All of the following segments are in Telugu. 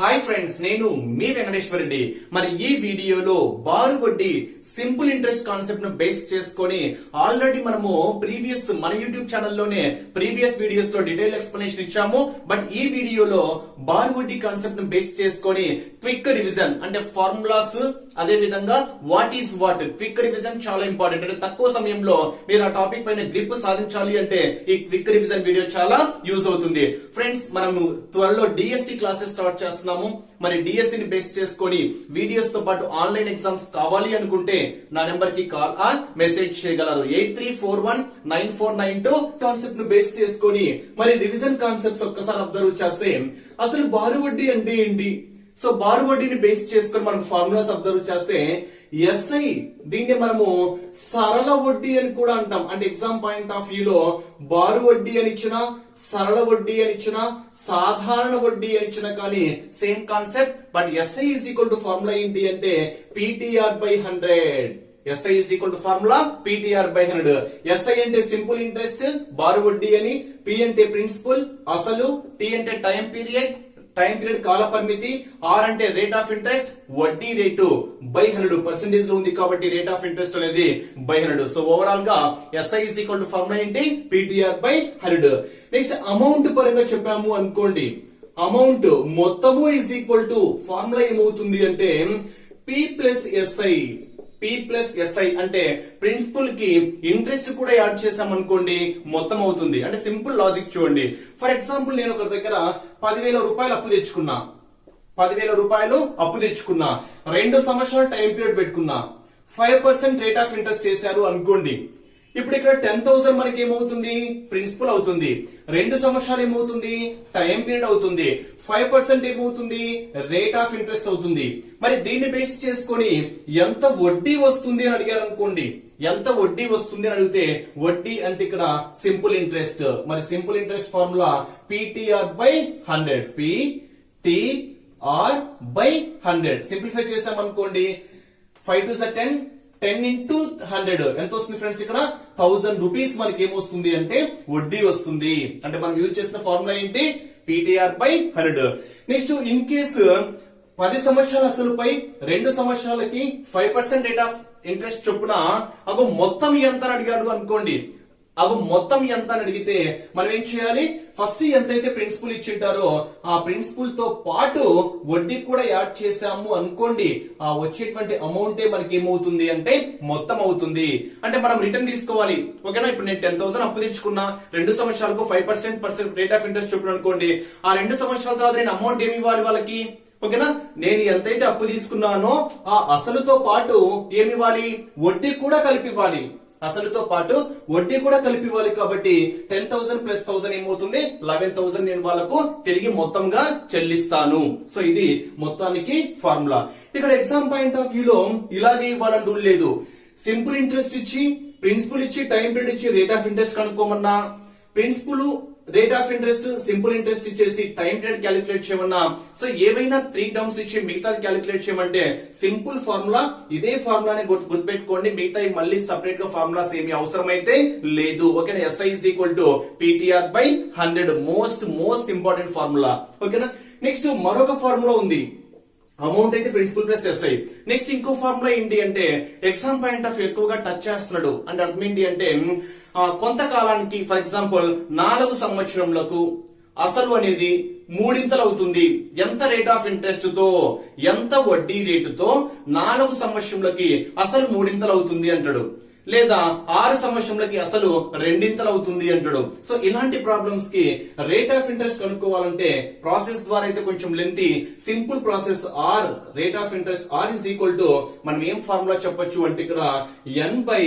హాయ్ ఫ్రెండ్స్ నేను మీ వెంకటేశ్వర రెడ్డి మరి ఈ వీడియోలో బారు వడ్డీ సింపుల్ ఇంట్రెస్ట్ కాన్సెప్ట్ను బేస్ చేసుకొని ఆల్రెడీ మనము ప్రీవియస్ మన యూట్యూబ్ ఛానల్లోనే ప్రీవియస్ వీడియోస్లో డీటెయిల్ ఎక్స్ప్లెనేషన్ ఇచ్చాము. బట్ ఈ వీడియోలో బారు వడ్డీ కాన్సెప్ట్ను బేస్ చేసుకొని క్విక్ రివిజన్ అంటే ఫార్ములాస్ అదే విధంగా what is what quick revision చాలా ఇంపార్టెంట్ అంటే తక్కువ సమయంలో మీరు ఆ టాపిక్ పైన గ్రిప్ సాధించాలి అంటే ఈ క్విక్ రివిజన్ వీడియో చాలా యూజ్ అవుతుంది. ఫ్రెండ్స్ మనము త్వరలో డిఎస్సి క్లాసెస్ స్టార్ట్ చేస్తున్నాము. మరి డిఎస్సిని బేస్ చేసుకొని వీడియోస్తో పాటు ఆన్లైన్ ఎగ్జామ్స్ కావాలి అనుకుంటే నా నెంబర్కి కాల్ ఆ మెసేజ్ చేయగలరు. Eight three four one nine four nine two కాన్సెప్ట్ను base చేసుకొని మరి రివిజన్ కాన్సెప్ట్స్ ఒక్కసారి అబ్జర్వ్ చేస్తే అసలు బారు వడ్డీ అంటే ఏంటి? సో బారు వడ్డీని బేస్ చేసుకుని మనం ఫార్ములాస్ అబ్జర్వ్ చేస్తే ఎస్ఐ దీన్ని మనము సరళ వడ్డీ అని కూడా అంటాం. అంటే ఎగ్జామ్ పాయింట్ ఆఫ్ వ్యూ లో బారు వడ్డీ అని ఇచ్చిన సరళ వడ్డీ అని ఇచ్చిన సాధారణ వడ్డీ అని ఇచ్చిన కానీ same concept but SI is equal to formula ఏంటి అంటే PTR by hundred SI is equal to formula PTR by hundred SI అంటే సింపుల్ ఇంట్రెస్ట్ బారు వడ్డీ అని పి అంటే ప్రిన్సిపల్ అసలు టి అంటే టైం పీరియడ్ టైం పీరియడ్ కాల పరిమితి ఆర్ అంటే రేట్ ఆఫ్ ఇంట్రెస్ట్ వడ్డీ రేటు. బై హండ్రెడ్ పర్సెంటేజ్లో ఉంది కాబట్టి రేట్ ఆఫ్ ఇంట్రెస్ట్ అనేది బై హండ్రెడ్. సో ఓవరాల్గా SI is equal to formula ఏంటి PTR by hundred next amount పరంగా చెప్పాము అనుకోండి. అమౌంట్ మొత్తము ఈజ్ ఈక్వల్ టు ఫార్ములా ఏమవుతుంది అంటే P plus SI P plus SI అంటే ప్రిన్సిపల్కి ఇంట్రెస్ట్ కూడా యాడ్ చేసాం అనుకోండి మొత్తం అవుతుంది. అంటే సింపుల్ లాజిక్ చూడండి. ఫర్ ఎగ్జాంపుల్ నేను ఒక దగ్గర పదివేల రూపాయలు అప్పు తెచ్చుకున్నా. పదివేల రూపాయలు అప్పు తెచ్చుకున్నా. రెండు సంవత్సరాలు టైం పీరియడ్ పెట్టుకున్నా. Five percent rate of interest చేశారు అనుకోండి. ఇప్పుడు ఇక్కడ టెన్ థౌసండ్ మనకి ఏమవుతుంది? ప్రిన్సిపల్ అవుతుంది. రెండు సంవత్సరాలు ఏమవుతుంది? టైం పీరియడ్ అవుతుంది. ఫైవ్ పర్సెంట్ ఏమవుతుంది? రేట్ ఆఫ్ ఇంట్రెస్ట్ అవుతుంది. మరి దీన్ని బేస్ చేసుకొని ఎంత వడ్డీ వస్తుంది అని అడిగారు అనుకోండి. ఎంత వడ్డీ వస్తుంది అని అడిగితే వడ్డీ అంటే ఇక్కడ సింపుల్ ఇంట్రెస్ట్. మరి simple interest formula PTR by hundred. PTR by hundred. Simplify చేసామనుకోండి five two ten ten into hundred. ఎంత వస్తుంది ఫ్రెండ్స్ ఇక్కడ? థౌసండ్ రూపీస్ మనకి ఏమొస్తుంది అంటే వడ్డీ వస్తుంది. అంటే మనం యూజ్ చేసిన ఫార్ములా ఏంటి? PTR by hundred. Next in case పది సంవత్సరాల అసలుపై రెండు సంవత్సరాలకి five percent rate of interest చొప్పున అగో మొత్తం ఎంత అడిగాడు అనుకోండి. అవి మొత్తం ఎంత అని అడిగితే మనం ఏం చేయాలి? ఫస్ట్ ఎంతైతే ప్రిన్సిపల్ ఇచ్చింటారో ఆ ప్రిన్సిపల్తో పాటు వడ్డీ కూడా యాడ్ చేసాము అనుకోండి ఆ వచ్చేటువంటి అమౌంటే మనకి ఏమవుతుంది అంటే మొత్తం అవుతుంది. అంటే మనం రిటర్న్ తీసుకోవాలి. ఓకేనా? ఇప్పుడు నేను టెన్ థౌసండ్ అప్పు తెచ్చుకున్నా రెండు సంవత్సరాలకు five percent percent rate of interest చెప్పిన అనుకోండి ఆ రెండు సంవత్సరాల తర్వాత నేను అమౌంట్ ఏమి ఇవ్వాలి వాళ్ళకి? ఓకేనా? నేను ఎంతైతే అప్పు తీసుకున్నానో ఆ అసలుతో పాటు ఏమి ఇవ్వాలి? వడ్డీ కూడా కలిపి ఇవ్వాలి. అసలుతో పాటు వడ్డీ కూడా కలిపి ఇవ్వాలి కాబట్టి టెన్ థౌసండ్ ప్లస్ థౌసండ్ ఏమవుతుంది? లెవెన్ థౌసండ్ నేను వాళ్ళకు తిరిగి మొత్తంగా చెల్లిస్తాను. సో ఇది మొత్తానికి ఫార్ములా ఇక్కడ ఎగ్జామ్ పాయింట్ ఆఫ్ వ్యూ లో ఇలాగే ఇవ్వాలని రూల్ లేదు. సింపుల్ ఇంట్రెస్ట్ ఇచ్చి ప్రిన్సిపల్ ఇచ్చి టైం పీరియడ్ ఇచ్చి rate of interest కనుక్కోమన్నా principal rate of interest simple interest ఇచ్చేసి టైం పీరియడ్ క్యాలిక్యులేట్ చేయమన్నా సో ఏవైనా త్రీ టర్మ్స్ ఇచ్చి మిగతాది క్యాలిక్యులేట్ చేయమంటే సింపుల్ ఫార్ములా ఇదే ఫార్ములాని గుర్తుపెట్టుకోండి. మిగతా మళ్ళీ సపరేట్గా ఫార్ములాస్ ఏమి అవసరమైతే లేదు. ఓకేనా? SI is equal to PTR by hundred most most important formula ఓకేనా? నెక్స్ట్ మరొక ఫార్ములా ఉంది. అమౌంట్ అయితే ప్రిన్సిపల్ ప్లస్ ఎస్ఐ నెక్స్ట్ ఇంకో ఫార్ములా ఏంటి అంటే ఎగ్జామ్ పాయింట్ ఆఫ్ ఎక్కువగా టచ్ చేస్తున్నాడు. అంటే అర్థం ఏంటి అంటే కొంతకాలానికి ఫర్ ఎగ్జాంపుల్ నాలుగు సంవత్సరములకు అసలు అనేది మూడింతలు అవుతుంది. ఎంత రేట్ ఆఫ్ ఇంట్రెస్ట్తో ఎంత వడ్డీ రేటుతో నాలుగు సంవత్సరంలోకి అసలు మూడింతలు అవుతుంది అంటాడు. లేదా ఆరు సంవత్సరంలకి అసలు రెండింతలు అవుతుంది అంటాడు. సో ఇలాంటి ప్రాబ్లమ్స్కి రేట్ ఆఫ్ ఇంట్రెస్ట్ కనుక్కోవాలంటే ప్రాసెస్ ద్వారా అయితే కొంచెం lengthy simple process R rate of interest R is equal to మనం ఏం ఫార్ములా చెప్పొచ్చు అంటే ఇక్కడ ఎన్ బై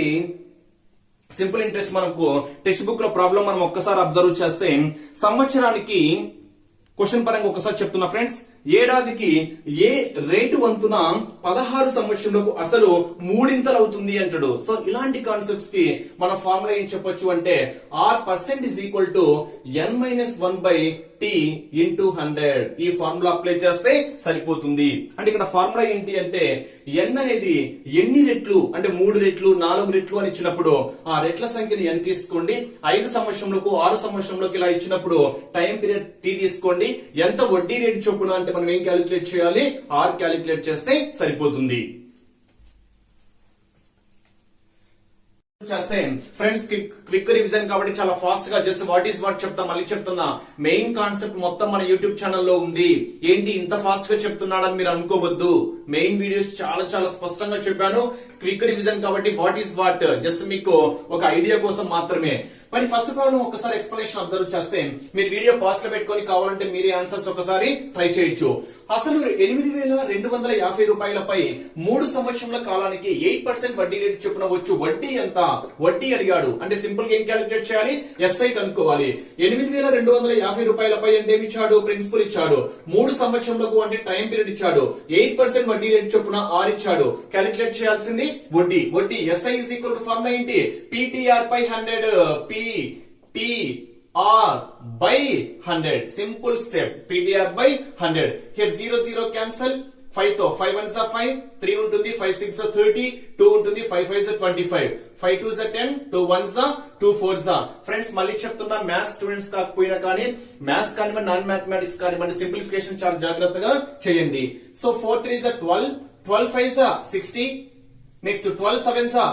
సింపుల్ ఇంట్రెస్ట్ మనకు టెక్స్ట్ బుక్లో ప్రాబ్లం మనం ఒక్కసారి అబ్జర్వ్ చేస్తే సంవత్సరానికి క్వశ్చన్ పరంగా ఒకసారి చెప్తున్నా ఫ్రెండ్స్ ఏడాదికి ఏ రేటు వంతున పదహారు సంవత్సరంలోకి అసలు మూడింతలు అవుతుంది అంటాడు. సో ఇలాంటి కాన్సెప్ట్స్కి మన ఫార్ములా ఏం చెప్పొచ్చు అంటే R percent is equal to N minus one by T into hundred. ఈ ఫార్ములా అప్లై చేస్తే సరిపోతుంది. అంటే ఇక్కడ ఫార్ములా ఏంటి అంటే ఎన్ అనేది ఎన్ని రెట్లు అంటే మూడు రెట్లు నాలుగు రెట్లు అని ఇచ్చినప్పుడు ఆ రెట్ల సంఖ్యని ఎన్ తీసుకోండి. ఐదు సంవత్సరంలోకి ఆరు సంవత్సరంలోకి ఇలా ఇచ్చినప్పుడు టైం పీరియడ్ టీ తీసుకోండి. ఎంత వడ్డీ రేటు చొప్పున అంటే మనం ఏం క్యాలిక్యులేట్ చేయాలి? ఆర్ క్యాలిక్యులేట్ చేస్తే సరిపోతుంది. చేస్తే ఫ్రెండ్స్ క్విక్ రివిజన్ కాబట్టి చాలా ఫాస్ట్గా జస్ట్ వాట్ ఈస్ వాట్ చెప్తా మళ్ళీ చెప్తున్నా. మెయిన్ కాన్సెప్ట్ మొత్తం మన యూట్యూబ్ ఛానల్లో ఉంది. ఏంటి ఇంత ఫాస్ట్గా చెప్తున్నాడని మీరు అనుకోవద్దు. మెయిన్ వీడియోస్ చాలా చాలా స్పష్టంగా చెప్పాను. క్విక్ రివిజన్ కాబట్టి వాట్ ఈస్ వాట్ జస్ట్ మీకు ఒక ఐడియా కోసం మాత్రమే. మరి ఫస్ట్ ప్రాబ్లం ఒకసారి ఎక్స్ప్లెనేషన్ అబ్జర్వ్ చేస్తే మీరు వీడియో పాస్లో పెట్టుకొని కావాలంటే మీరే ఆన్సర్స్ ఒకసారి ట్రై చేయొచ్చు. అసలు ఎనిమిది వేల రెండు వందల యాభై రూపాయలపై మూడు సంవత్సరాల కాలానికి ఎయిట్ పర్సెంట్ వడ్డీ రేటు చొప్పున వచ్చు వడ్డీ ఎంత? వడ్డీ అడిగాడు. అంటే సింపుల్గా ఏం క్యాలిక్యులేట్ చేయాలి? ఎస్ఐ కనుక్కోవాలి. ఎనిమిది వేల రెండు వందల యాభై రూపాయలపై అంటే ఇచ్చాడు? ప్రిన్సిపల్ ఇచ్చాడు. మూడు సంవత్సరములకు అంటే టైం పీరియడ్ ఇచ్చాడు. ఎయిట్ పర్సెంట్ వడ్డీ రేటు చొప్పున ఆర్ ఇచ్చాడు. క్యాలిక్యులేట్ చేయాల్సింది వడ్డీ. వడ్డీ. SI is equal to formula ఏంటి PTR by hundred P T R by hundred. Simple step. PTR by hundred. Here zero zero cancel. ఫైవ్తో. Five one జా ఫైవ్ త్రీ ఉంటుంది ఫైవ్ సిక్స్ థర్టీ టూ ఉంటుంది five five twenty five five two జా టెన్ టూ వన్ జా టూ ఫోర్ జా ఫ్రెండ్స్ మళ్ళీ చెప్తున్నా మ్యాథ్స్ స్టూడెంట్స్ కాకపోయినా కానీ మ్యాథ్స్ కానివ్వండి నాన్ మ్యాథమెటిక్స్ కానివ్వండి సింప్లిఫికేషన్ చాలా జాగ్రత్తగా చేయండి. సో ఫోర్ త్రీ జా ట్వెల్వ్ ట్వెల్వ్ ఫైవ్ జా సిక్స్టీ నెక్స్ట్ ట్వెల్వ్ సెవెన్ జా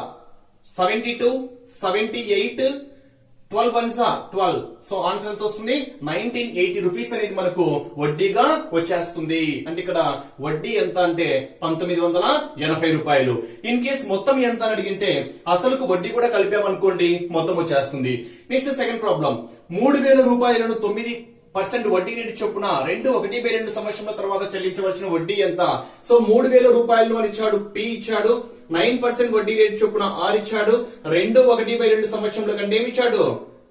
seventy two seventy eight twelve one twelve so answer ఎంత వస్తుంది? నైన్టీన్ ఎయిటీ రూపీస్ అనేది మనకు వడ్డీగా వచ్చేస్తుంది. అంటే ఇక్కడ వడ్డీ ఎంత అంటే పంతొమ్మిది వందల ఎనభై రూపాయలు. ఇన్ కేస్ మొత్తం ఎంత అని అడిగింటే అసలుకు వడ్డీ కూడా కలిపామనుకోండి మొత్తం వచ్చేస్తుంది. నెక్స్ట్ సెకండ్ ప్రాబ్లం మూడు వేల రూపాయలను తొమ్మిది పర్సెంట్ వడ్డీ రేటు చొప్పున రెండు ఒకటి బై రెండు సంవత్సరాల తర్వాత చెల్లించవలసిన వడ్డీ ఎంత? సో మూడు వేల రూపాయలు అని ఇచ్చాడు పి ఇచ్చాడు నైన్ పర్సెంట్ వడ్డీ రేటు చొప్పున ఆర్ ఇచ్చాడు రెండు ఒకటి బై రెండు సంవత్సరంలో కంటే ఏమి ఇచ్చాడు?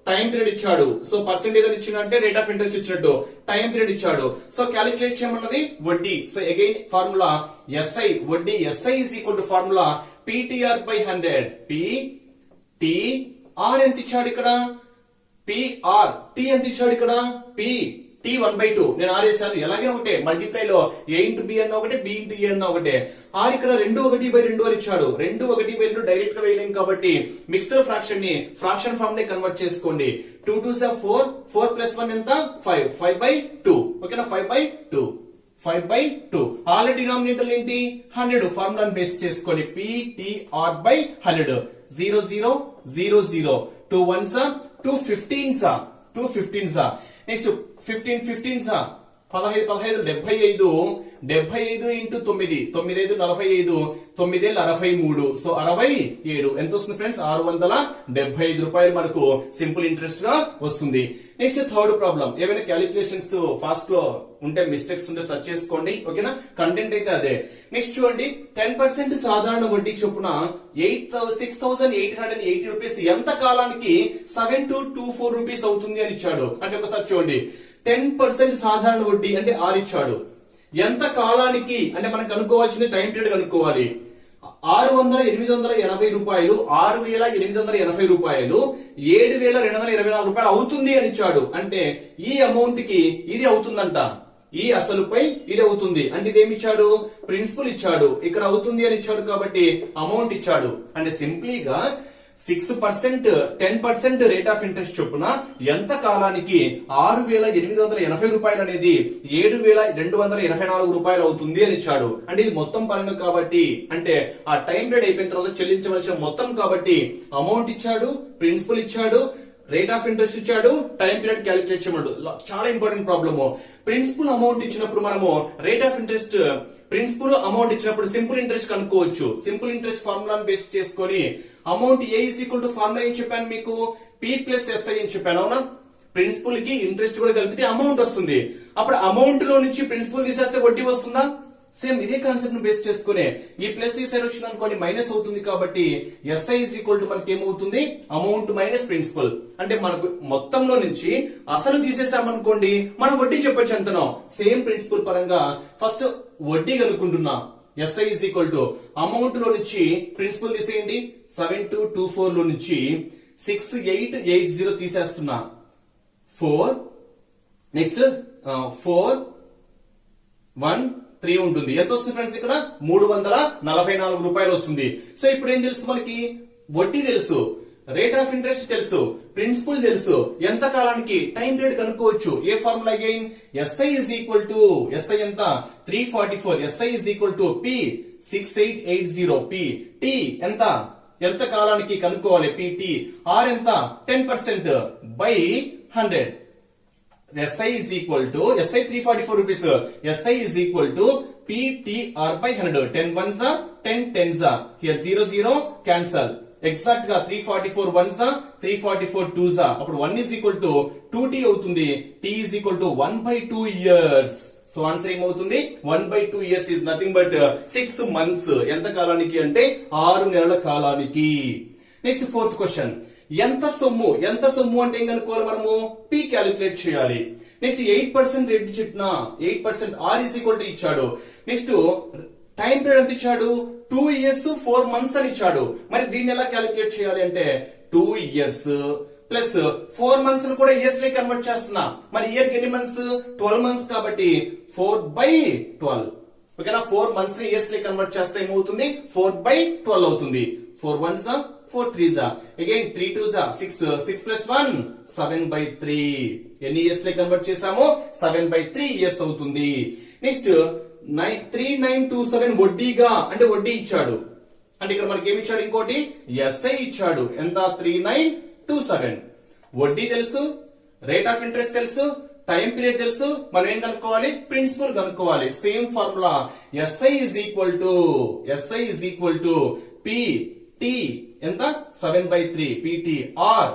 టైం పీరియడ్ ఇచ్చాడు. సో పర్సెంటేజ్ అని ఇచ్చినట్టే రేట్ ఆఫ్ ఇంట్రెస్ట్ ఇచ్చినట్టు టైం పీరియడ్ ఇచ్చాడు. సో క్యాలిక్యులేట్ చేయమన్నది వడ్డీ. సో అగైన్ ఫార్ములా ఎస్ఐ వడ్డీ SI is equal to formula PTR by hundred P T R ఎంత ఇచ్చాడు ఇక్కడ? పిఆర్ టి ఎంత ఇచ్చాడు ఇక్కడ? P T one by two నేను ఆర్ వేసాను ఎలాగే ఒకటే మల్టిప్లై లో ఏ ఇంటూ బి అన్న ఒకటే బి ఇంటూ ఏ అన్న ఒకటే. ఆర్ ఇక్కడ రెండు ఒకటి బై రెండు అని ఇచ్చాడు. రెండు ఒకటి బై రెండు డైరెక్ట్గా వేయలేం కాబట్టి మిక్సర్ ఫ్రాక్షన్ని ఫ్రాక్షన్ ఫామ్ని కన్వర్ట్ చేసుకోండి. Two two seven four four plus one ఎంత? ఫైవ్ ఫైవ్ బై టూ ఓకేనా five by two five by two already denominator ఏంటి? హండ్రెడ్ ఫార్ములాని బేస్ చేసుకోండి. PTR by hundred zero zero zero zero two one saw two fifteen సా టూ ఫిఫ్టీన్ సా నెక్స్ట్ ఫిఫ్టీన్ ఫిఫ్టీన్ సా పదహైదు పదహైదు డెబ్బై ఐదు. డెబ్బై ఐదు ఇంటూ తొమ్మిది తొమ్మిది ఐదు నలభై ఐదు తొమ్మిదేళ్ళు అరవై మూడు. సో అరవై ఏడు. ఎంత వస్తుంది ఫ్రెండ్స్? ఆరు వందల డెబ్బై ఐదు రూపాయలు మనకు సింపుల్ ఇంట్రెస్ట్గా వస్తుంది. Next third problem. ఏమైనా క్యాలిక్యులేషన్స్ ఫాస్ట్లో ఉంటే మిస్టేక్స్ ఉంటే సర్చ్ చేసుకోండి. ఓకేనా? కంటెంట్ అయితే అదే. నెక్స్ట్ చూడండి. టెన్ పర్సెంట్ సాధారణ వడ్డీ చొప్పున eight six thousand eight hundred eighty rupees ఎంత కాలానికి seven two two four rupees అవుతుంది అని ఇచ్చాడు. అంటే ఒకసారి చూడండి. టెన్ పర్సెంట్ సాధారణ వడ్డీ అంటే ఆరు ఇచ్చాడు. ఎంత కాలానికి అంటే మనం కనుక్కోవాల్సిన టైం పీరియడ్ కనుక్కోవాలి. ఆరు వందల ఎనిమిది వందల ఎనభై రూపాయలు ఆరు వేల ఎనిమిది వందల ఎనభై రూపాయలు ఏడు వేల రెండు వందల ఇరవై నాలుగు రూపాయలు అవుతుంది అని ఇచ్చాడు. అంటే ఈ అమౌంట్కి ఇది అవుతుందంట. ఈ అసలుపై ఇది అవుతుంది. అంటే ఇదేమి ఇచ్చాడు? ప్రిన్సిపల్ ఇచ్చాడు. ఇక్కడ అవుతుంది అని ఇచ్చాడు కాబట్టి అమౌంట్ ఇచ్చాడు. అంటే సింప్లీగా six percent ten percent rate of interest చొప్పున ఎంత కాలానికి ఆరు వేల ఎనిమిది వందల ఎనభై రూపాయలు అనేది ఏడు వేల రెండు వందల ఎనభై నాలుగు రూపాయలు అవుతుంది అని ఇచ్చాడు. అంటే ఇది మొత్తం పరంగా కాబట్టి అంటే ఆ టైం పీరియడ్ అయిపోయిన తర్వాత చెల్లించవలసిన మొత్తం కాబట్టి అమౌంట్ ఇచ్చాడు ప్రిన్సిపల్ ఇచ్చాడు రేట్ ఆఫ్ ఇంట్రెస్ట్ ఇచ్చాడు టైం పీరియడ్ క్యాలిక్యులేట్ చేయమన్నాడు చాలా ఇంపార్టెంట్ ప్రాబ్లమ్ ప్రిన్సిపల్ అమౌంట్ ఇచ్చినప్పుడు మనము rate of interest principal amount ఇచ్చినప్పుడు సింపుల్ ఇంట్రెస్ట్ కనుక్కోవచ్చు. సింపుల్ ఇంట్రెస్ట్ ఫార్ములాను బేస్ చేసుకొని amount A is equal to formula ఏం చెప్పాను మీకు పి ప్లస్ ఎస్ఐ అని చెప్పాను అవునా? ప్రిన్సిపల్కి ఇంట్రెస్ట్ కూడా కలిపితే అమౌంట్ వస్తుంది. అప్పుడు అమౌంట్లో నుంచి ప్రిన్సిపల్ తీసేస్తే వడ్డీ వస్తుందా? సేమ్ ఇదే కాన్సెప్ట్ను బేస్ చేసుకునే. ఈ ప్లస్ ఈ సైడ్ వచ్చింది అనుకోండి మైనస్ అవుతుంది కాబట్టి ఎస్ఐ ఇస్ ఈక్వల్ టు మనకి ఏమవుతుంది? అమౌంట్ మైనస్ ప్రిన్సిపల్ అంటే మనకు మొత్తంలో నుంచి అసలు తీసేసామనుకోండి మనం వడ్డీ చెప్పొచ్చు ఎంతనో సేమ్ ప్రిన్సిపల్ పరంగా ఫస్ట్ వడ్డీ కనుక్కుంటున్నా. ఎస్ఐ ఇస్ ఈక్వల్ టు అమౌంట్లో నుంచి ప్రిన్సిపల్ తీసేయండి. సెవెన్ టూ టూ ఫోర్లో నుంచి six eight eight zero తీసేస్తున్నా four next four one three ఉంటుంది. ఎంత వస్తుంది ఫ్రెండ్స్ ఇక్కడ? మూడు వందల నలభై నాలుగు రూపాయలు వస్తుంది. సో ఇప్పుడు ఏం తెలుసు మనకి? వడ్డీ తెలుసు. రేట్ ఆఫ్ ఇంట్రెస్ట్ తెలుసు ప్రిన్సిపల్ తెలుసు. ఎంత కాలానికి టైం పీరియడ్ కనుక్కోవచ్చు? ఏ formula again SI is equal to SI ఎంత? Three forty four SI is equal to P six eight eight zero P T ఎంత? ఎంత కాలానికి కనుక్కోవాలి? పిటి ఆర్ ఎంత? Ten percent by hundred SI is equal to SI 344 rupees. SI is equal to PTR by 100. 10 ones are 10 ten are. Here 0 0 cancel. ఎగ్జాక్ట్గా three forty four ones three forty four twos అప్పుడు one is equal to two T అవుతుంది. T is equal to one by two years so answer ఏమవుతుంది? One by two years is nothing but six months ఎంత కాలానికి అంటే? ఆరు నెలల కాలానికి. నెక్స్ట్ ఫోర్త్ క్వశ్చన్ ఎంత సొమ్ము? ఎంత సొమ్ము అంటే ఏం కనుక్కోవాలి మనము? పి క్యాలిక్యులేట్ చేయాలి. నెక్స్ట్ ఎయిట్ పర్సెంట్ రెడ్ చెప్పిన eight percent R is equal to ఇచ్చాడు. నెక్స్ట్ టైం పీరియడ్ ఎంత ఇచ్చాడు? టూ ఇయర్స్ ఫోర్ మంత్స్ అని ఇచ్చాడు. మరి దీన్ని ఎలా క్యాలిక్యులేట్ చేయాలి అంటే two years plus four months కూడా ఇయర్స్ లే కన్వర్ట్ చేస్తున్నా. మరి ఇయర్ ఎన్ని మంత్స్? ట్వెల్వ్ మంత్స్ కాబట్టి ఫోర్ బై ట్వెల్వ్. ఓకేనా? ఫోర్ మంత్స్ ఇయర్స్ లే కన్వర్ట్ చేస్తే ఏమవుతుంది? ఫోర్ బై ట్వెల్వ్ అవుతుంది. ఫోర్ వన్ జా ఫోర్ త్రీ జా. అగైన్ త్రీ టూ జా six six plus one seven by three. ఎన్ని ఇయర్స్ లే కన్వర్ట్ చేసాము సెవెన్ బై త్రీ ఇయర్స్ అవుతుంది. Next nine three nine two seven వడ్డీగా అంటే వడ్డీ ఇచ్చాడు. అంటే ఇక్కడ మనకి ఏమి ఇచ్చాడు ఇంకోటి? ఎస్ఐ ఇచ్చాడు. ఎంత? Three nine two seven. వడ్డీ తెలుసు రేట్ ఆఫ్ ఇంట్రెస్ట్ తెలుసు టైం పీరియడ్ తెలుసు. మనం ఏం కనుక్కోవాలి? ప్రిన్సిపల్ కనుక్కోవాలి. Same formula. SI is equal to SI is equal to P T. ఎంత? Seven by three. PT R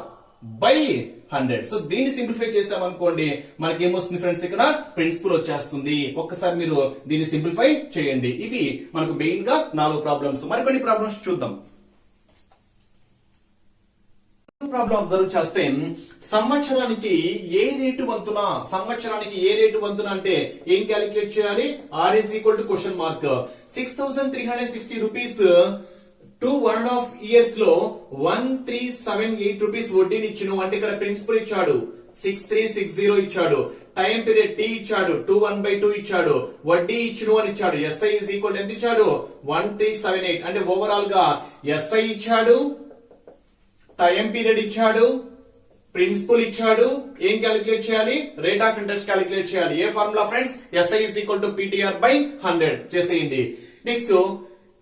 by hundred. So దీన్ని సింప్లిఫై చేసామనుకోండి మనకి ఏమొస్తుంది ఫ్రెండ్స్ ఇక్కడ? ప్రిన్సిపల్ వచ్చేస్తుంది. ఒక్కసారి మీరు దీన్ని సింప్లిఫై చేయండి. ఇవి మనకు మెయిన్గా నాలుగు ప్రాబ్లమ్స్. మరికొన్ని ప్రాబ్లమ్స్ చూద్దాం. ప్రాబ్లం అబ్జర్వ్ చేస్తే సంవత్సరానికి ఏ రేటు వంతున సంవత్సరానికి ఏ రేటు వంతున అంటే ఏం క్యాలిక్యులేట్ చేయాలి? R equal to question mark six thousand three hundred sixty rupees two one and half ఇయర్స్లో one three seven eight rupees వడ్డీని ఇచ్చును. అంటే ఇక్కడ ప్రిన్సిపల్ ఇచ్చాడు. సిక్స్ త్రీ సిక్స్ జీరో ఇచ్చాడు. టైం పీరియడ్ టీ ఇచ్చాడు. టూ వన్ బై టూ ఇచ్చాడు. వడ్డీ ఇచ్చును అని ఇచ్చాడు. ఎస్ఐ ఈజ్ ఈక్వల్ ఎంత ఇచ్చాడు? వన్ త్రీ సెవెన్ ఎయిట్ అంటే ఓవరాల్గా ఎస్ఐ ఇచ్చాడు. టైం పీరియడ్ ఇచ్చాడు. ప్రిన్సిపల్ ఇచ్చాడు. ఏం క్యాలిక్యులేట్ చేయాలి? రేట్ ఆఫ్ ఇంట్రెస్ట్ క్యాలిక్యులేట్ చేయాలి. ఏ formula friends SI is equal to PTR by hundred చేసేయండి. నెక్స్ట్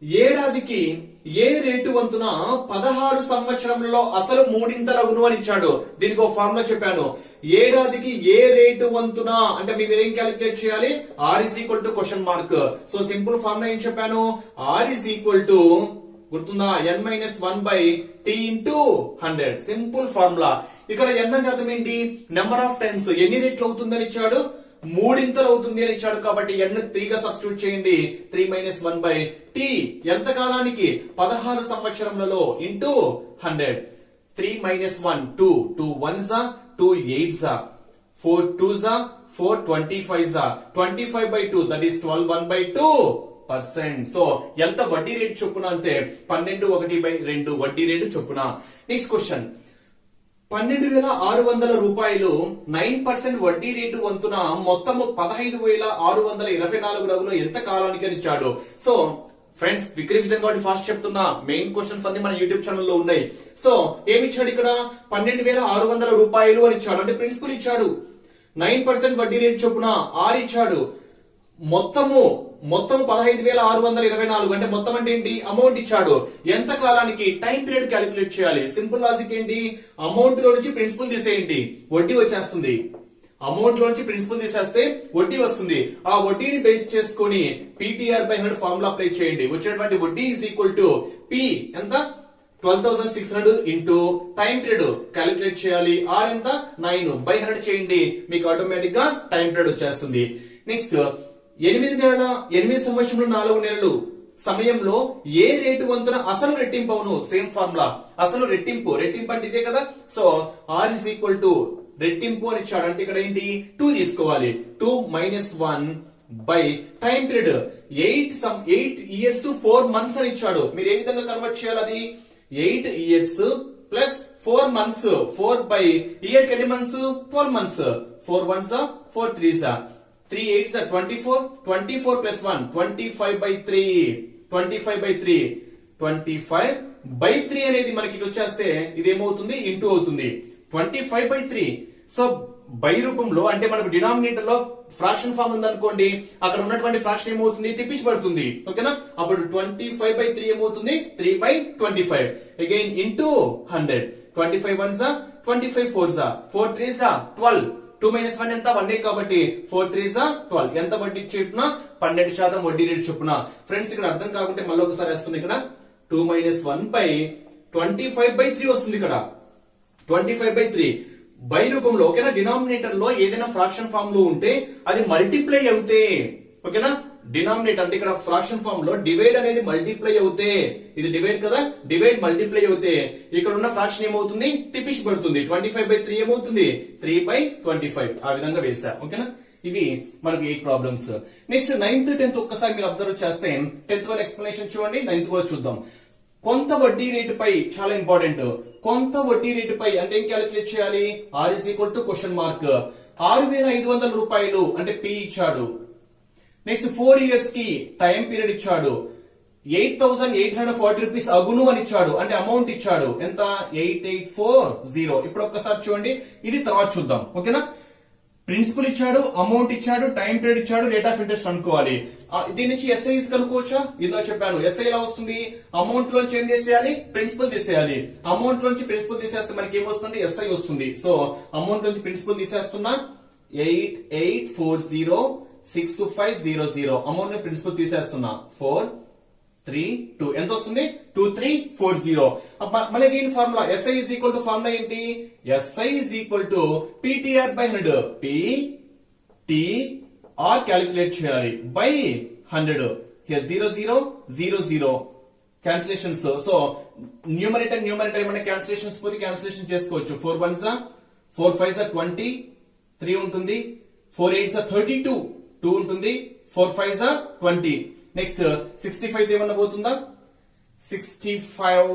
ఏడాదికి ఏ రేటు వంతున పదహారు సంవత్సరంలో అసలు మూడింతలగును అని ఇచ్చాడు. దీనికి ఒక ఫార్ములా చెప్పాను. ఏడాదికి ఏ రేటు వంతున అంటే మీరు ఏం క్యాలిక్యులేట్ చేయాలి? R is equal to question mark so simple formula ఏం చెప్పాను? ఆర్ ఇస్ ఈక్వల్ టు గుర్తుందా? N minus one by T into hundred simple formula ఇక్కడ ఎన్ అంటే అర్థం ఏంటి? నెంబర్ ఆఫ్ టైమ్స్ ఎన్ని రెట్లు అవుతుందని ఇచ్చాడు? మూడింతలు అవుతుంది అని ఇచ్చాడు కాబట్టి ఎన్ త్రీగా సబ్స్టిట్యూట్ చేయండి. Three minus one by T ఎంత కాలానికి? పదహారు సంవత్సరములలో into hundred three minus one two two one జా టూ ఎయిట్ జా ఫోర్ టూ జా ఫోర్ ట్వంటీ ఫైవ్ జా twenty five by two that is twelve one by two percent so ఎంత వడ్డీ రేటు చొప్పున అంటే? పన్నెండు ఒకటి బై రెండు వడ్డీ రేటు చొప్పున. నెక్స్ట్ క్వశ్చన్ పన్నెండు వేల ఆరు వందల రూపాయలు నైన్ పర్సెంట్ వడ్డీ రేటు వంతున మొత్తము పదహైదు వేల ఆరు వందల ఇరవై నాలుగు రగులు ఎంత కాలానికి అని ఇచ్చాడు. సో ఫ్రెండ్స్ క్విక్ రివిజన్ కాబట్టి ఫాస్ట్ చెప్తున్నా మెయిన్ క్వశ్చన్స్ అన్ని మన యూట్యూబ్ ఛానల్లో ఉన్నాయి. సో ఏమి ఇచ్చాడు ఇక్కడ? పన్నెండు వేల ఆరు వందల రూపాయలు అని ఇచ్చాడు. అంటే ప్రిన్సిపల్ ఇచ్చాడు. నైన్ పర్సెంట్ వడ్డీ రేటు చొప్పున ఆరు ఇచ్చాడు. మొత్తము మొత్తం పదహైదు వేల ఆరు వందల ఇరవై నాలుగు అంటే మొత్తం అంటే ఏంటి? అమౌంట్ ఇచ్చాడు. ఎంత కాలానికి? టైం పీరియడ్ క్యాలిక్యులేట్ చేయాలి. సింపుల్ లాజిక్ ఏంటి? అమౌంట్లో నుంచి ప్రిన్సిపల్ తీసేయండి వడ్డీ వచ్చేస్తుంది. అమౌంట్లో నుంచి ప్రిన్సిపల్ తీసేస్తే వడ్డీ వస్తుంది. ఆ వడ్డీని బేస్ చేసుకొని PTR by hundred formula apply చేయండి. వచ్చేటువంటి వడ్డీ ఈజ్ ఈక్వల్ టు పి ఎంత? Twelve thousand six hundred into time period calculate చేయాలి. ఆర్ ఎంత? నైన్ బై హండ్రెడ్ చేయండి. మీకు ఆటోమేటిక్గా టైం పీరియడ్ వచ్చేస్తుంది. నెక్స్ట్ ఎనిమిది నెలల ఎనిమిది సంవత్సరంలో నాలుగు నెలలు సమయంలో ఏ రేటు వంతున అసలు రెట్టింపు అవును సేమ్ ఫార్ములా అసలు రెట్టింపు. రెట్టింపు అంటే ఇదే కదా? So R is equal to రెట్టింపు అని ఇచ్చాడు. అంటే ఇక్కడ ఏంటి? టూ తీసుకోవాలి. Two minus one by time period eight some eight years four months అని ఇచ్చాడు. మీరు ఏ విధంగా కన్వర్ట్ చేయాలి అది? Eight years plus four months four by year ఎన్ని months four months four ones four త్రీసా three eight sir twenty four twenty four plus one twenty five by three twenty five by three twenty five by three అనేది మనకి ఇటు వచ్చేస్తే ఇది ఏమవుతుంది ఇంటూ అవుతుంది. Twenty five by three so by రూపంలో అంటే మనకు డినామినేటర్లో ఫ్రాక్షన్ ఫామ్ ఉంది అనుకోండి అక్కడ ఉన్నటువంటి ఫ్రాక్షన్ ఏమవుతుంది? తిప్పించి పడుతుంది ఓకేనా అప్పుడు ట్వంటీ ఫైవ్ బై త్రీ ఏమవుతుంది? Three by twenty five again into hundred twenty five one జా ట్వంటీ ఫైవ్ ఫోర్ జా ఫోర్ త్రీ జా ట్వెల్వ్ టూ మైనస్ వన్ ఎంత? వన్ కాబట్టి ఫోర్ త్రీ జా ట్వెల్వ్ ఎంత వడ్డీ చొప్పున పన్నెండు శాతం వడ్డీ రేటు చొప్పున. ఫ్రెండ్స్ ఇక్కడ అర్థం కాకుంటే మళ్ళీ ఒకసారి వస్తుంది ఇక్కడ. Two minus one by twenty five by three వస్తుంది ఇక్కడ. Twenty five by three by రూపంలో ఓకేనా? డినామినేటర్లో ఏదైనా ఫ్రాక్షన్ ఫామ్లో ఉంటే అది మల్టిప్లై అవుతే ఓకేనా? డినామినేటర్ అంటే ఇక్కడ ఫ్రాక్షన్ ఫామ్లో డివైడ్ అనేది మల్టిప్లై అవుతే ఇది డివైడ్ కదా? డివైడ్ మల్టిప్లై అవుతే ఇక్కడ ఉన్న ఫ్రాక్షన్ ఏమవుతుంది? తిప్పిష్ పడుతుంది ట్వంటీ ఫైవ్ బై త్రీ ఏమవుతుంది? Three by twenty five. ఆ విధంగా వేసా ఓకేనా? ఇవి మనకు eight problems next ninth tenth ఒక్కసారి మీరు అబ్జర్వ్ చేస్తే టెన్త్ వన్ ఎక్స్ప్లెనేషన్ చూడండి నైన్త్ కూడా చూద్దాం. కొంత వడ్డీ రేటుపై చాలా ఇంపార్టెంట్ కొంత వడ్డీ రేటుపై అంటే ఏం క్యాలిక్యులేట్ చేయాలి? R is equal to question mark ఆరు వేల ఐదు వందల రూపాయలు అంటే పి ఇచ్చాడు. నెక్స్ట్ ఫోర్ ఇయర్స్కి టైం పీరియడ్ ఇచ్చాడు. Eight thousand eight hundred forty rupees అగును అని ఇచ్చాడు. అంటే అమౌంట్ ఇచ్చాడు. ఎంత? Eight eight four zero. ఇప్పుడు ఒక్కసారి చూడండి. ఇది తర్వాత చూద్దాం. ఓకేనా? ప్రిన్సిపల్ ఇచ్చాడు అమౌంట్ ఇచ్చాడు టైం పీరియడ్ ఇచ్చాడు రేట్ ఆఫ్ ఇంట్రెస్ట్ అనుకోవాలి. దీని నుంచి ఎస్ఐస్ కనుక్కోవచ్చా? ఇందులో చెప్పాను. ఎస్ఐ ఎలా వస్తుంది? అమౌంట్ లోంచి ఏం చేసేయాలి ప్రిన్సిపల్ తీసేయాలి. అమౌంట్ లోంచి ప్రిన్సిపల్ తీసేస్తే మనకి ఏమొస్తుంది ఎస్ఐ వస్తుంది. సో అమౌంట్ నుంచి principal తీసేస్తున్నా. Eight eight four zero. Six five zero zero అమౌంట్ని ప్రిన్సిపల్ తీసేస్తున్నా. ఫోర్ త్రీ టూ ఎంత వస్తుంది? టూ త్రీ ఫోర్ జీరో మళ్ళీ దీని formula SI is equal to formula ఏంటి? SI is equal to PTR by hundred P T R calculate చేయాలి. By hundred zero zero zero zero cancellations so numerator numerator ఏమైనా క్యాన్సిలేషన్స్ పోతే క్యాన్సిలేషన్ చేసుకోవచ్చు. ఫోర్ వన్ జా ఫోర్ ఫైవ్ జా ట్వంటీ త్రీ ఉంటుంది. ఫోర్ ఎయిట్ జా థర్టీ టూ టూ ఉంటుంది ఫోర్ ఫైవ్ జా ట్వంటీ. నెక్స్ట్ సిక్స్టీ ఫైవ్ ఏమన్నా పోతుందా? Sixty five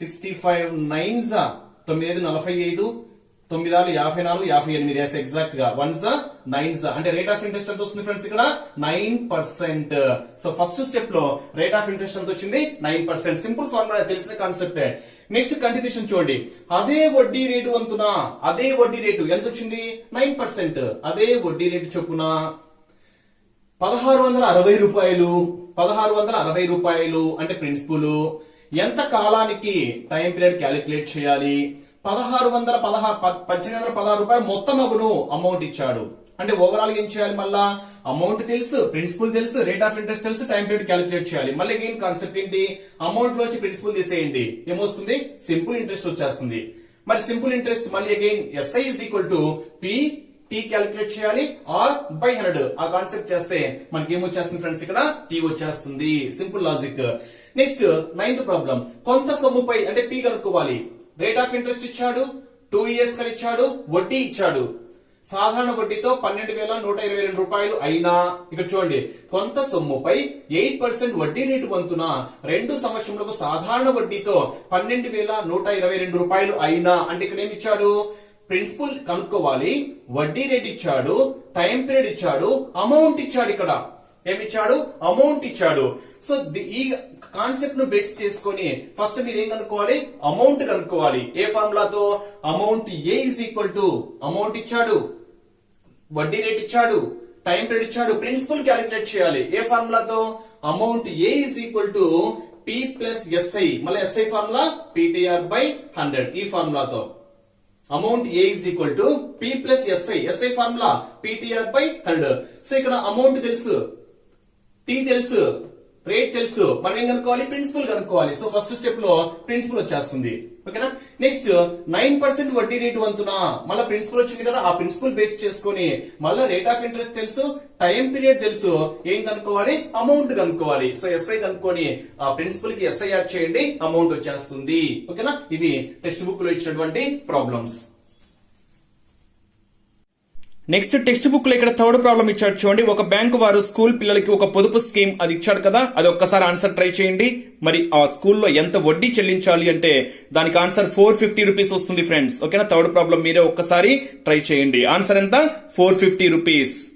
sixty five nine జా తొమ్మిది ఐదు నలభై ఐదు తొమ్మిది ఆరు యాభై నాలుగు యాభై ఎనిమిది. ఎస్ ఎగ్జాక్ట్గా. వన్ జా నైన్ జా అంటే రేట్ ఆఫ్ ఇంట్రెస్ట్ ఎంత వస్తుంది ఫ్రెండ్స్ ఇక్కడ? నైన్ పర్సెంట్ సో ఫస్ట్ స్టెప్లో రేట్ ఆఫ్ ఇంట్రెస్ట్ ఎంత వచ్చింది? నైన్ పర్సెంట్ సింపుల్ ఫార్ములా తెలిసిన కాన్సెప్ట్ నెక్స్ట్ కంటిన్యూషన్ చూడండి. అదే వడ్డీ రేటు వంతున అదే వడ్డీ రేటు ఎంత వచ్చింది? Nine percent. అదే వడ్డీ రేటు చొప్పున పదహారు వందల అరవై రూపాయలు. పదహారు వందల అరవై రూపాయలు అంటే ప్రిన్సిపల్ ఎంత కాలానికి టైం పీరియడ్ క్యాలిక్యులేట్ చేయాలి? పదహారు వందల పదహారు పద్దెనిమిది వందల పదహారు రూపాయలు మొత్తం అగును అమౌంట్ ఇచ్చాడు. అంటే ఓవరాల్ ఏం చేయాలి మళ్ళా? అమౌంట్ తెలుసు ప్రిన్సిపల్ తెలుసు రేట్ ఆఫ్ ఇంట్రెస్ట్ తెలుసు టైం పీరియడ్ క్యాలిక్యులేట్ చేయాలి. మళ్ళీ ఏం కాన్సెప్ట్ ఏంటి? అమౌంట్ లోంచి ప్రిన్సిపల్ తీసేయండి. ఏమొస్తుంది? సింపుల్ ఇంట్రెస్ట్ వచ్చేస్తుంది. మరి సింపుల్ ఇంట్రెస్ట్ మళ్ళీ again SI is equal to P T calculate చేయాలి ఆర్ బై హండ్రెడ్ ఆ కాన్సెప్ట్ చేస్తే మనకి ఏమొచ్చేస్తుంది ఫ్రెండ్స్ ఇక్కడ? టీ వచ్చేస్తుంది. Simple logic next ninth problem కొంత సొమ్ముపై అంటే పీ కనుక్కోవాలి. రేట్ ఆఫ్ ఇంట్రెస్ట్ ఇచ్చాడు టూ ఇయర్స్ కని ఇచ్చాడు వడ్డీ ఇచ్చాడు. సాధారణ వడ్డీతో పన్నెండు వేల నూట ఇరవై రెండు రూపాయలు అయినా ఇక్కడ చూడండి కొంత సొమ్ముపై ఎయిట్ పర్సెంట్ వడ్డీ రేటు వంతున రెండు సంవత్సరములకు సాధారణ వడ్డీతో పన్నెండు వేల నూట ఇరవై రెండు రూపాయలు అయినా అంటే ఇక్కడ ఏమి ఇచ్చాడు? ప్రిన్సిపల్ కనుక్కోవాలి వడ్డీ రేట్ ఇచ్చాడు టైం పీరియడ్ ఇచ్చాడు అమౌంట్ ఇచ్చాడు ఇక్కడ. ఏమిచ్చాడు? అమౌంట్ ఇచ్చాడు. సో ఈ కాన్సెప్ట్ను బేస్ చేసుకొని ఫస్ట్ మీరు ఏం కనుక్కోవాలి? అమౌంట్ కనుక్కోవాలి. ఏ ఫార్ములాతో amount A is equal to amount ఇచ్చాడు. వడ్డీ రేట్ ఇచ్చాడు? టైం పీరియడ్ ఇచ్చాడు. ప్రిన్సిపల్ క్యాలిక్యులేట్ చేయాలి. ఏ ఫార్ములాతో amount A is equal to P plus SI మళ్ళీ SI formula PTR by hundred ఈ ఫార్ములాతో amount A is equal to P plus SI SI formula PTR by hundred so ఇక్కడ అమౌంట్ తెలుసు. టీ తెలుసు రేట్ తెలుసు. మనం ఏం కనుక్కోవాలి? ప్రిన్సిపల్ కనుక్కోవాలి. సో ఫస్ట్ స్టెప్లో ప్రిన్సిపల్ వచ్చేస్తుంది. ఓకేనా నెక్స్ట్ నైన్ పర్సెంట్ వడ్డీ రేటు వంతున మళ్ళీ ప్రిన్సిపల్ వచ్చింది కదా? ఆ ప్రిన్సిపల్ బేస్ చేసుకొని మళ్ళీ రేట్ ఆఫ్ ఇంట్రెస్ట్ తెలుసు టైం పీరియడ్ తెలుసు. ఏం కనుక్కోవాలి? అమౌంట్ కనుక్కోవాలి. సో ఎస్ఐ కనుక్కొని ఆ ప్రిన్సిపల్కి ఎస్ఐ యాడ్ చేయండి అమౌంట్ వచ్చేస్తుంది. ఓకేనా ఇవి టెక్స్ట్ బుక్లో ఇచ్చినటువంటి ప్రాబ్లమ్స్ నెక్స్ట్ టెక్స్ట్ బుక్లో ఇక్కడ థర్డ్ ప్రాబ్లం ఇచ్చాడు చూడండి. ఒక బ్యాంకు వారు స్కూల్ పిల్లలకి ఒక పొదుపు స్కీమ్ అది ఇచ్చాడు కదా. అది ఒక్కసారి ఆన్సర్ ట్రై చేయండి. మరి ఆ స్కూల్లో ఎంత వడ్డీ చెల్లించాలి అంటే దానికి ఆన్సర్ ఫోర్ ఫిఫ్టీ రూపీస్ వస్తుంది ఫ్రెండ్స్. ఓకేనా? థర్డ్ ప్రాబ్లం మీరే ఒక్కసారి ట్రై చేయండి. ఆన్సర్ ఎంత? Four fifty rupees.